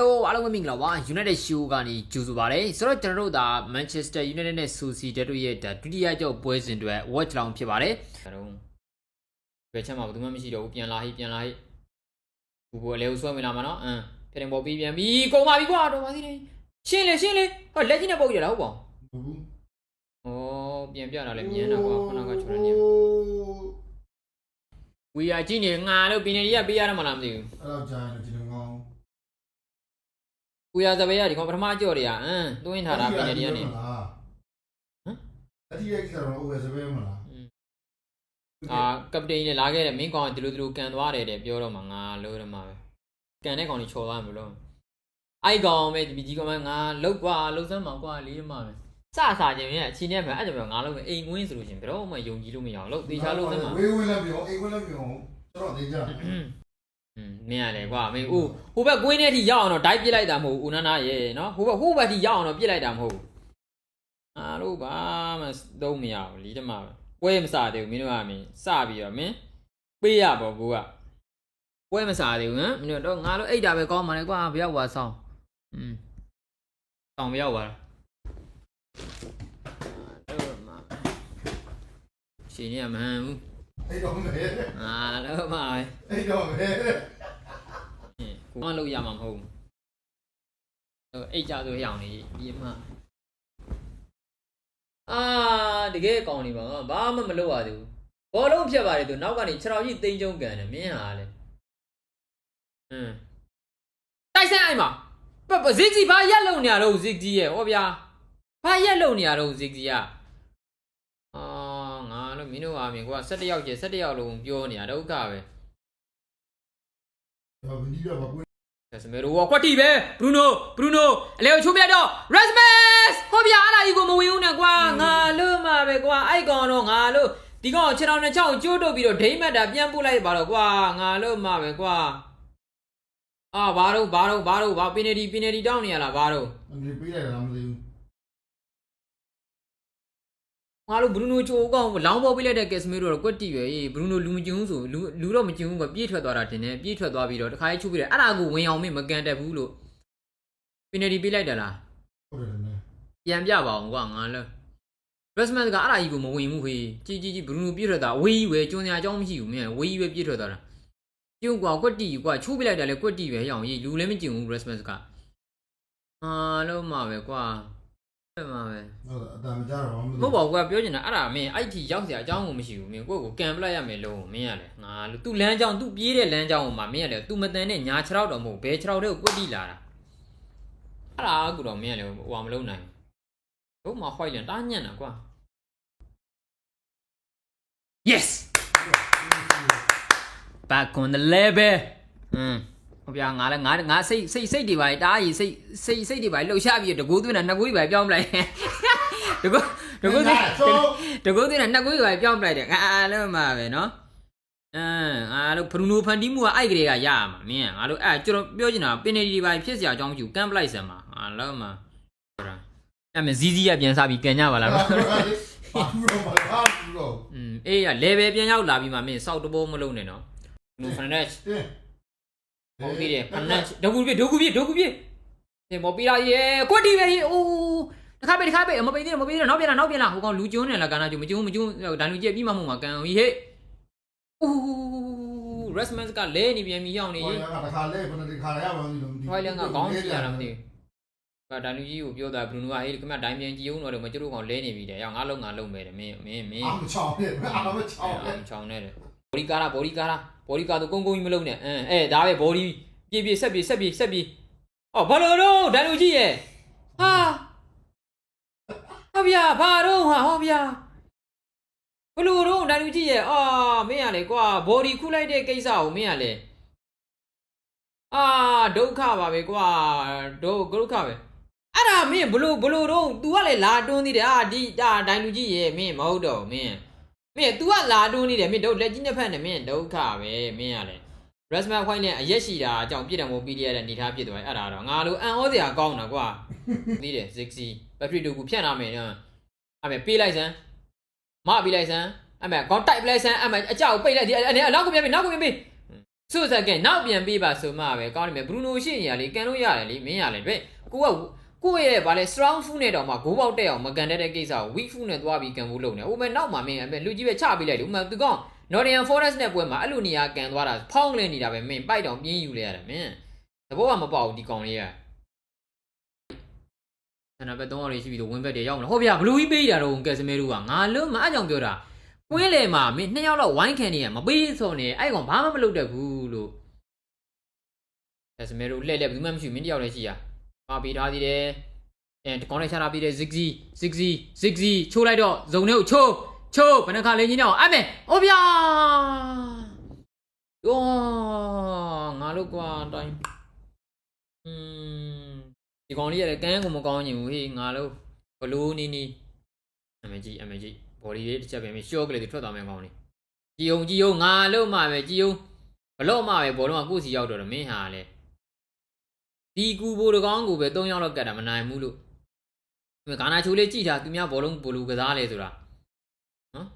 Hello အားလုံးပဲမင်္ဂလာပါ United Show ကနေကြိုဆိုပါရစေဆိုတော့ကျွန်တော်တို့ဒါ Manchester United နဲ့ Sociedad တို့ရဲ့ဒါဒုတိယကြောက်ပွဲစဉ်တွေ watch လောင်ဖြစ်ပါတယ်ကျွန်တော်ဘယ်ချက်မှဘာမှမရှိတော့ဘူးပြန်လာဟိပြန်လာဟိဘူဘောလေဦးဆွဲဝင်လာမှာနော်အမ်ဖြစ်တယ်ပေါ်ပြီးပြန်ပြီကုန်ပါပြီကွာတော့ပါသေးတယ်ရှင်းလေရှင်းလေဟောလက်ကြီးနဲ့ပုတ်ရတာဟုတ်ပါဘူးဩပြန်ပြတာလည်းမြင်တာကွာခုနကချွန်းနေဝီယာကြည့်နေငါလို့ပင်နေရီကပေးရမှာလားမသိဘူးအဲ့တော့ကြာရင်ဒီလိုငော င်းဝီယာသဘဲရဒီကောင်ပထမကြော်တွေကအမ်တွင်းထားတာပင်နေရီကနေဟမ်အတိရဲ့ကတော့ OS ပဲမလားအာကပတိန်နဲ့လာခဲ့တဲ့မင်းကောင်ကဒီလိုဒီလိုကန်သွားတယ်တဲ့ပြောတော့မှငါလို့ရမှာပဲကန်တဲ့ကောင်ကြီးချော်သွားမှာမလို့အိုက်ကောင်ပဲဒီကြီးကောင်မငါလောက်ကွာလှုပ်စမ်းမှာကွာလေးရမှာပဲစစာခြင်းရဲ့အချင်းနဲ့ပဲအဲ့ကြောင့်ငါလုံးအိမ်ဝင်းဆိုလို့ရှင်ဘယ်တော့မှယုံကြည်လို့မရအောင်လို့တေချာလို့စမ်းမှာဝေးဝေးလည်းပြောအိမ်ဝေးလည်းပြောကျွန်တော်သိကြ อืมမင်းရတယ်ကွာမင်းဦးဟိုဘက်ကွင်းထဲထိရောက်အောင်တော့ဒိုက်ပစ်လိုက်တာမဟုတ်ဘူးဦးနာနာရဲ့နော်ဟိုဘက်ဟိုဘက်ထိရောက်အောင်တော့ပစ်လိုက်တာမဟုတ်ဘူးအားလို့ဘာမှသုံးမရဘူးလီတမပဲပွဲမစားသေးဘူးမင်းတို့ကမင်းစပြီးတော့မင်းပေးရပေါ့ကိုကပွဲမစားသေးဘူးဟမ်မင်းတို့တော့ငါတို့အိတ်တာပဲကောင်းပါလေကွာဘရောက်ပါဆောင်อืมဆောင်မရောက်ပါလားတော့မှရှင်ရမဟန်ဘူး အဲ့တော့မဲအာတော့မှပဲအဲ့တော့မဲကိုမလို့ရမှာမဟုတ်ဘူးအဲ့အိတ်ကြဆိုရအောင်နေဒီမှာအာတကယ်ကောင်းနေပါဘာမှမလုပ်ရသေးဘူးဘောလုံးဖြတ်ပါတယ်သူနောက်ကနေခြေထောက်ကြီးတိမ်ကျုံကန်တယ်မင်းဟာလေဟမ်တိုက်ဆိုင်အိမ်မှာပပဇစ်ကြီးဘာရက်လုံနေရတော့ဇစ်ကြီးရဲ့ဟောဗျာဘာရက်လုံနေရတော့ဇစ်ကြီးကအာငါလို့ မင်းတို့ဟာမင်းကွာ17ယောက်ကျ17ယောက်လုံးပြောနေတာဒုက္ခပဲတော့ဘင်းကြီးကဘာကွေး Casemiro ကကွက်တီပဲ Bruno Bruno အလေကိုချိုးပြတော့ Rasmus ဟောဗျာအဲ့ဒါကြီးကိုမဝင်ဘူးနဲ့ကွာငါလို့မှာပဲကွာအဲ့ကောင်တော့ငါလို့ဒီကောင်ခြေထောက်နဲ့ချောင်းကျိုးတုပ်ပြီးတော့ဒိမ့်မက်တာပြန်ပို့လိုက်ပါတော့ကွာငါလို့မှာပဲကွာအာဘာတော့ဘာတော့ဘာတော့ဘာပင်နယ်ဒီပင်နယ်ဒီတောင်းနေရလားဘာတော့ဒီပေးလိုက်တာမသိဘူး ငါတို့ Bruno ချိုးကောင်လောင်းပေါ်ပေးလိုက်တဲ့ Casemiro တော့ကွက်တီပဲအေး Bruno လူမကျင်ဘူးဆိုလူလူတော့မကျင်ဘူးကွာပြေးထွက်သွားတာတင်တယ်ပြေးထွက်သွားပြီးတော့တခါရေးချိုးပြီးတယ်အဲ့ဒါကိုဝင်အောင်မင်းမကန်တက်ဘူးလို့ပင်နယ်ဒီပေးလိုက်တယ်လားဟုတ်တယ်နဲပြန်ပြပါအောင်ကွာငါလဲ Rasmus ကအဲ့ဒါကြီးကိုမဝင်ဘူးခေကြီးကြီးကြီးဘရူနိုပြည့်ထွက်တာဝေးကြီးပဲကျွန်းစရာအကြောင်းမရှိဘူးမင်းဝေးကြီးပဲပြည့်ထွက်သွားတာပြုံးကွာကွက်တီကွာချိုးပြလိုက်တာလေကွက်တီပဲရအောင်ကြီးလူလည်းမကျင်ဘူး Rasmus ကအာလုံးမှာပဲကွာ အဲ့မှာပဲ ဟုတ်တယ်အတမ်းမကြတော့မ မဟုတ်ပါဘူးကွာပြောချင်တာအဲ့ဒါမင်းအဲ့ဒီရောက်စရာအကြောင်းကိုမရှိဘူးမင်းကိုယ့်ကိုကန်ပလိုက်ရမယ်လုံးမင်းရလေငါလူသူ့လမ်းကြောင်းသူ့ပြေးတဲ့လမ်းကြောင်းကိုမှမင်းရလေ तू မတန်နဲ့ညာ6တော့မဟုတ်ဘဲ6တော့ကိုကွက်တီလာတာအဲ့ဒါကူတော့မင်းရလေဟိုဟာမလုံးနိုင်ဘူးဘုမဟွိုက်လန်တားညံ့တာကွာ Yes back on the level อืม ဟုတ်ပြငါလည်းငါငါစိတ်စိတ်စိတ်တွေပါတားရီစိတ်စိတ်စိတ်တွေပါလှုပ်ရှားပြီးတကူးသွင်းတာနှစ်ကူးတွေပါပြောင်းပလိုက်တကူးတကူးသွင်းတကူးသွင်းတာနှစ်ကူးတွေပါပြောင်းပလိုက်တယ်အားလုံးမှာပဲနော်အင်းအားလုံးဖရူနိုဖန်တီးမှုကအဲ့ကလေးကရရမှာမင်းအားလုံးအဲ့ကျွန်တော်ပြောချင်တာပင်နေဒီပါဖြစ်စရာအကြောင်းမရှိဘူးကန်ပလိုက်စမ်းမှာအားလုံးမှာအဲ့မဇီးဇီးကပြန်စားပြီးပြန်ကြပါလားဘာလို့ဘာလို့อืมအေးရ level ပြန်ရောက်လာပြီးမှမင်းစောက်တဘောမလုံးနဲ့နော် Fernandez ဟုတ်ပြီတယ်ဖန်နက်ဒုကူပြဒုကူပြဒုကူပြဒီမော်ပီလာရေကွက်တီပဲရေအိုးတခါပဲတခါပဲမပိသေးမပိသေးနောက်ပြန်လာနောက်ပြန်လာဟိုကောင်လူကျွန်းနေလားကနာကျုံမကျုံမကျုံဒိုင်လူကျက်ပြီးမှမဟုတ်မှာကန်ဟေးဟေးအိုး Rasmus ကလဲနေပြန်ပြီးရောက်နေဟိုရေကတခါလဲဘယ်နှခါလဲရပါဘူးလို့ထွိုင်းလန်ကခေါင်းကြည့်ရတာမသိဘူးကဒိုင်လူကြီးကိုပြောတာဘရူနိုကဟေးကမဒိုင်ပြန်ကြည့်အောင်တော့မကျတို့ကောင်လဲနေပြီတဲ့ရောက်ငါလုံးငါလုံးပဲတဲ့မင်းမင်းမင်းအာမချောင်းနဲ့အာမချောင်းနဲ့အောင်ချောင်းနေတယ်ဘော်ဒီကားလားဘော်ဒီကားလား ဘော်ဒီကားတော့ကုန်းကုန်းကြီးမလုံးနဲ့အင်းအဲဒါပဲဘော်ဒီပြေးပြေးဆက်ပြေးဆက်ပြေးဆက်ပြေးအော်ဘာလို့တော့ဒန်လူကြီးရဲ့ဟာဟောဗျာဘာတော့ဟာဟောဗျာဘလို့တော့ဒန်လူကြီးရဲ့အာမင်းရလေကွာဘော်ဒီခုလိုက်တဲ့ကိစ္စကိုမင်းရလေအာဒုက္ခပါပဲကွာဒုဒုက္ခပဲအဲ့ဒါမင်းဘလို့ဘလို့တော့ तू ကလည်းလာတွန်းသေးတယ်အာဒီဒါဒန်လူကြီးရဲ့မင်းမဟုတ်တော့မင်း မင်း तू ကလာတွန်းနေတယ်မင်းတို့လက်ကြီးနှစ်ဖက်နဲ့မင်းဒုက္ခပဲမင်းရလေ Rasmus White နဲ့အရက်ရှိတာအကြောင်းပြည့်တယ်မို့ပြီးရတဲ့အနေထားဖြစ်သွားတယ်အဲ့ဒါတော့ငါလိုအန်ဩစရာကောင်းတာကွာသိတယ်60 battery တူကူဖြတ်နာမယ်နော်အဲ့မဲ့ပေးလိုက်စမ်းမပေးလိုက်စမ်းအဲ့မဲ့ခေါင်းတိုက်ပလိုက်စမ်းအဲ့မဲ့အကြောက်ပိတ်လိုက်ဒီအနေအနောက်ကိုပြန်ပြီနောက်ကိုပြန်ပြီဆိုစကဲနောက်ပြန်ပေးပါဆိုမှပဲကောင်းတယ်မယ်ဘရူနိုရှိနေရလေကန်လို့ရတယ်လေမင်းရလေတွေ့ကိုက ကိုယ့်ရဲ့ဗာလေ strong food နဲ့တော့မှဂိုးပေါက်တက်အောင်မကန်တတ်တဲ့ကိစ္စကို weak food နဲ့သွားပြီးကန်ဖို့လုပ်နေ။ဟိုမဲ့နောက်မှမင်းလူကြီးပဲချပေးလိုက်တယ်။ဥမာသူကောင် Nottingham Forest နဲ့ပွဲမှာအဲ့လိုနေရာကန်သွားတာဖောင်းလဲနေတာပဲမင်းပိုက်တောင်ပြင်းယူလဲရတယ်မင်း။သဘောကမပေါက်ဘူးဒီကောင်လေးက။ဆန္ဒပဲ3အောင်လေးရှိပြီးတော့ဝင်းဘက်တွေရောက်မလား။ဟုတ်ဗျာဘလူးကြီးပေးတာတော့ကက်စမဲတို့ကငါလုံးမအကြောင်ပြောတာ။ကွင်းလေမှာမင်းနှစ်ယောက်တော့ဝိုင်းခံနေရမပေးဆိုနေအဲ့ကောင်ဘာမှမလုပ်တတ်ဘူးလို့ကက်စမဲတို့လှည့်လှည့်ဘယ်သူမှမရှိဘူးမင်းတယောက်လည်းရှိရ။ ပါပေးထားသေးတယ်။အဲကောင်းလိုက်ချတာပြီးတဲ့ zigzag zigzag zigzag ချိုးလိုက်တော့ဇုံထဲကိုချိုးချိုးဘယ်နှခါလေးကြီးနေအောင်အမေအိုးဗျာယောငါတို့ကွာတိုင်းอืมဒီကောင်လေးရတယ်ကန်းကိုမကောင်းချင်ဘူးဟေးငါတို့ဘလို့နီနီအမေကြီးအမေကြီးဘော်ဒီလေးတစ်ချက်ပဲမရှော့ကလေးတွေထွက်သွားမယ်ကောင်းလေးကြည်ုံကြည်ုံငါလို့မှပဲကြည်ုံဘလို့မှပဲဘောလုံးကကိုယ့်စီရောက်တော့တယ်မင်းဟာလေ ဒီကူဘိုတကောင်းကိုပဲ၃ယောက်လောက်ကတ်တာမနိုင်ဘူးလို့ဒီဂါနာချိုးလေးကြည့်တာသူများဘောလုံးဘလူကစားလဲဆိုတာနော်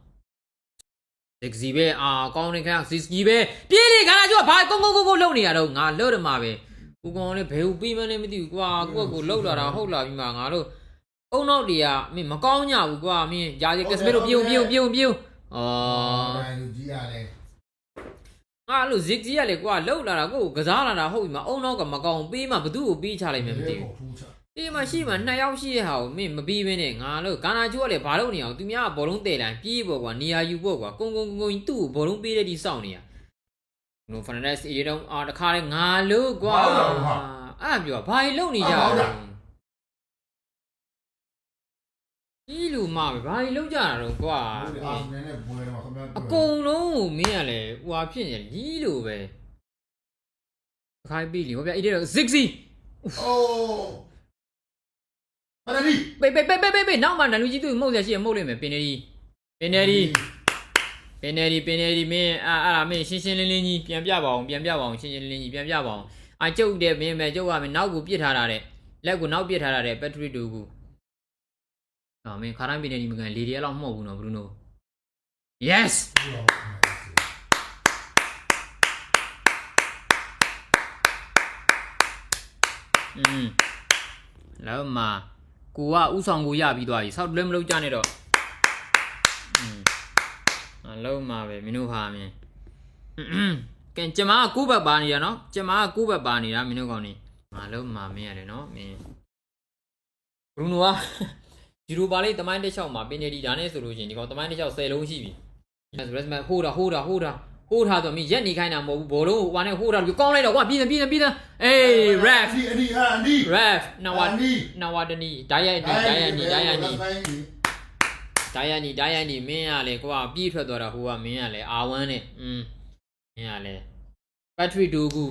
ဇက်ဇီပဲအာကောင်းနေခါဇစ်ကြီးပဲပြေးလေဂါနာချိုးကဘာကုန်းကုန်းကုန်းကုန်းလှုပ်နေရတော့ငါလှုပ်တယ်မှာပဲကိုကောင်လေးဘယ်ဟုတ်ပြီးမလဲမသိဘူးကွာကိုယ့်ကိုလှုပ်လာတာဟုတ်လာပြီမှာငါတို့အုံနောက်တွေကမင်းမကောင်းကြဘူးကွာမင်းယာကက်စမီတို့ပြုံပြုံပြုံပြုံအော်တိုင်းလူကြီးရတယ် ငါအဲ့လိုဇစ်ကြီးကလေကွာလှုပ်လာတာကိုယ့်ကိုကစားလာတာဟုတ်ပြီမှာအုံနောက်ကမကောင်းပေးမှဘသူ့ကိုပေးချလိုက်မယ်မသိဘူးဖူးချဒီမှာရှိမှနှစ်ယောက်ရှိတဲ့ဟာကိုမင်းမပြီးဘဲနဲ့ငါလို့ဂါနာချိုးကလည်းဘာလို့နေအောင်သူများကဘောလုံးတည်တိုင်းပြေးပေါ့ကွာနေရာယူပေါ့ကွာကုန်းကုန်းကုန်းကုန်းသူ့ကိုဘောလုံးပေးတဲ့ဒီစောင့်နေရနိုဖန်နက်စ်အေးတော့အာတခါလေငါလို့ကွာအဲ့ပြောဘာကြီးလုံနေကြလဲ ဒီလူမပဲဘာကြီးလုံကြတာတော့ကွာအာနည်းနဲ့ပွဲတော့ခမအကုန်လုံးကိုမင်းကလည်းဟွာဖြစ်နေလီးလိုပဲတခါပြီးလီဟောဗျအေးတော့ဇစ်စီအိုးပါရလီပေပေပေပေပေပေနောက်မှနလူကြီးသူ့မှုတ်ရရှိရမှုတ်လိမ့်မယ်ပင်နေဒီပင်နေဒီပင်နေဒီပင်နေဒီမင်းအာအဲ့ဒါမင်းရှင်းရှင်းလင်းလင်းကြီးပြန်ပြပါအောင်ပြန်ပြပါအောင်ရှင်းရှင်းလင်းလင်းကြီးပြန်ပြပါအောင်အာကျုပ်တဲ့မင်းပဲကျုပ်ကမင်းနောက်ကိုပြစ်ထားတာတဲ့လက်ကိုနောက်ပြစ်ထားတာတဲ့ဘက်ထရီတူကို အော်မင်းခါတိုင်းပင်နေဒီမကန်လေဒီအဲ့လောက်မဟုတ်ဘူးနော်ဘရူနို yes อืมแล้วมากูကဥဆောင်ကိုရပြီးသွားပြီဆောက်လည်းမလုပ်ကြနဲ့တော့อืมအလုံးမှာပဲမင်းတို့ဟာမင်းကဲကျမကကူးဘက်ပါနေတာနော်ကျမကကူးဘက်ပါနေတာမင်းတို့ကောင်နေငါလုံးမှာမင်းရတယ်နော်မင်းဘရူနိုက ဂျီရိုပါလေးတမိုင်းတစ်ချောက်မှာပင်နေဒီဒါနဲ့ဆိုလို့ရှိရင်ဒီကောင်တမိုင်းတစ်ချောက်10လုံးရှိပြီအဲဆိုရက်မဟိုးတာဟိုးတာဟိုးတာဟိုးထားတော့မင်းရက်နေခိုင်းတာမဟုတ်ဘူးဘောလုံးကိုဟိုနဲ့ဟိုးတာကောင်းလိုက်တော့ကွာပြည်တယ်ပြည်တယ်ပြည်တယ်အေး ref ဒီအဒီအန်ဒီ ref နဝအန်ဒီနဝတနီဒိုင်ယန်နီဒိုင်ယန်နီဒိုင်ယန်နီဒိုင်ယန်နီဒိုင်ယန်နီမင်းကလေကွာပြေးထွက်သွားတာဟိုကမင်းကလေအာဝမ်းနဲ့อืมမင်းကလေဘက်ထရီဒူကူ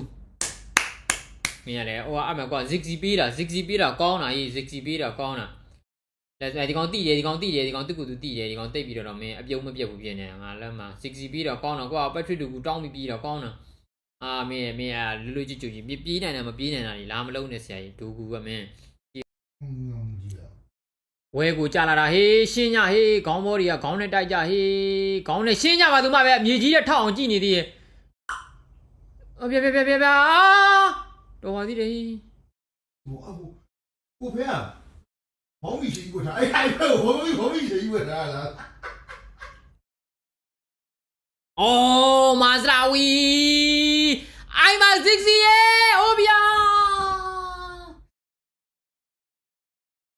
မင်းကလေဟိုကအမှကွာ zigzag ပေးတာ zigzag ပေးတာကောင်းတာကြီး zigzag ပေးတာကောင်းတာလက် ဒီကောင်တိတယ်ဒီကောင်တိတယ်ဒီကောင်သူ့ကိုသူတိတယ်ဒီကောင်တိတ်ပြီးတော့မင်းအပြုံးမပြတ်ဘူးပြင်နေတာငါလက်မှာ zigzag ပေးတာကောင်းတာကွာဘက်ထရီဒူကူတောင်းပြီးပြေးတာကောင်းတာအာမင်းမင်းကလူလူကြည့်ကြည့်ကြီးပြေးနိုင်တယ်မပြေးနိုင်တာလေလာမလုံးနဲ့ဆရာကြီးဒူကူကမင်းကြီးရဝဲကိုကြာလာတာဟေးရှင်းကြဟေးခေါင်းဘောတွေကခေါင်းနဲ့တိုက်ကြဟေးခေါင်းနဲ့ရှင်းကြပါသူမပဲအမြေကြီးတဲ့ထောက်အောင်ကြည့်နေသေးရဲ့အပြပြပြပြပြအာတော်ပါသေးတယ်ဟိုအခုကိုဖေးอ่ะ ဘောင်းမီရှိကိုထားအဲ့အဲ့ဘောင်းမီဘောင်းမီရှိကိုထားလားအော်မာစရာဝီအိုင်မာဇစ်စီယေအိုဘီယာ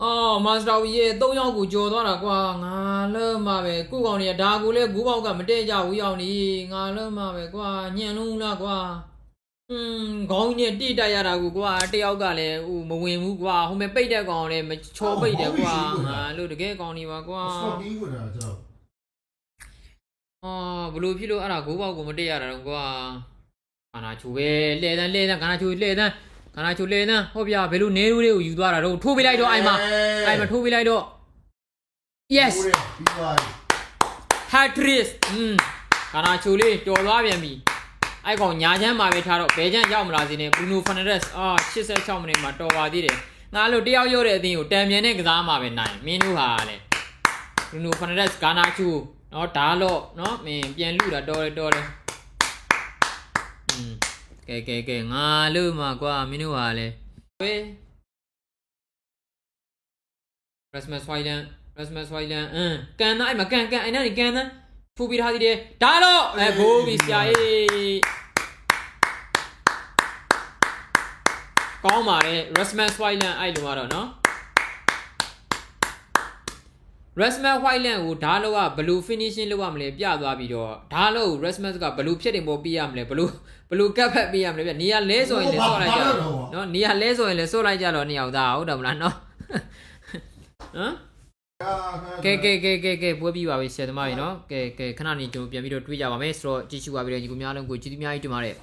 အော်မာစရာဝီရဲ့၃ယောက်ကိုကြော်သွားတာကွာငါလည်းမပဲကုကောင်တွေကဒါကိုလည်းဂူးပေါက်ကမတည့်ကြဘူးရောက်နေငါလည်းမပဲကွာညံလုံးလားကွာ อืมခေါင်းကြီးနဲ့တိတက်ရတာကူကွာတယောက်ကလည်းဟိုမဝင်ဘူးကွာဟိုမဲ့ပိတ်တဲ့ကောင်လည်းမချောပိတ်တယ်ကွာငါလို့တကယ်ကောင်နေပါကွာ စကော့တင်းကိုထားကျွန်တော် အာဘလို့ဖြစ်လို့အဲ့ဒါဂိုးပေါက်ကိုမတက်ရတာတော့ကွာခန္ဓာချူပဲလှဲတန်းလှဲတန်းခန္ဓာချူလှဲတန်းခန္ဓာချူလှဲတန်းဟုတ်ဗျာဘယ်လိုနေလူးလေးကိုယူသွားတာတော့ထိုးပေးလိုက်တော့အိုင်မအိုင်မထိုးပေးလိုက်တော့ yes ပြီးသွားပြီ hat trick อืมခန္ဓာချူလေးတော်သွားပြန်ပြီ အဲ့ကောင်ညာချမ်းမှာပဲထားတော့ဘယ်ချမ်းရောက်မလာစေနဲ့ဘရူနိုဖာနရက်စ်အာ86မိနစ်မှာတော်ပါသေးတယ်ငါလို့တယောက်ရုပ်တဲ့အသင်းကိုတံမြန်တဲ့ကစားမှာပဲနိုင်မင်းတို့ဟာလေဘရူနိုဖာနရက်စ်ဂါနာချူနော်ဒါတော့နော်မင်းပြန်လူတာတော်တယ်တော်တယ်อืมကဲကဲကဲငါလို့မှာကွာမင်းတို့ဟာလေဝေး Christmas Island Christmas Island အင်းကန်သားအဲ့မှာကန်ကန်အဲ့နားနေကန်သားဖူးပြီးထားသေးတယ်ဒါတော့အဲဘိုးပြီးဆရာကြီး ကောင်းပါတယ် Christmas Island အဲ့လိုကတော့နော် Rasmus Whiteland ကိုဓာတ်လောကဘယ်လို finishing လုပ်ရမလဲပြသွားပြီးတော့ဓာတ်လောက Rasmus ကဘယ်လိုဖြစ်တယ်ပေါ်ပြရမလဲဘယ်လိုဘယ်လိုကပ်ဖက်ပြရမလဲပြနေရာလဲဆိုရင်လည်းစော့လိုက်ကြတော့နော်နေရာလဲဆိုရင်လည်းစော့လိုက်ကြတော့နှစ်ယောက်သားဟုတ်တယ်မလားနော်ဟမ်ကဲကဲကဲကဲကဲပွဲပြီးပါပြီဆရာသမားကြီးနော်ကဲကဲခဏနေကျွန်တော်ပြန်ပြီးတော့တွေးကြပါမယ်ဆိုတော့ကြည့်ရှုပါပြီးတော့ညီကိုများလုံးကိုကြည့်သူများကြီးတင်ပါတယ်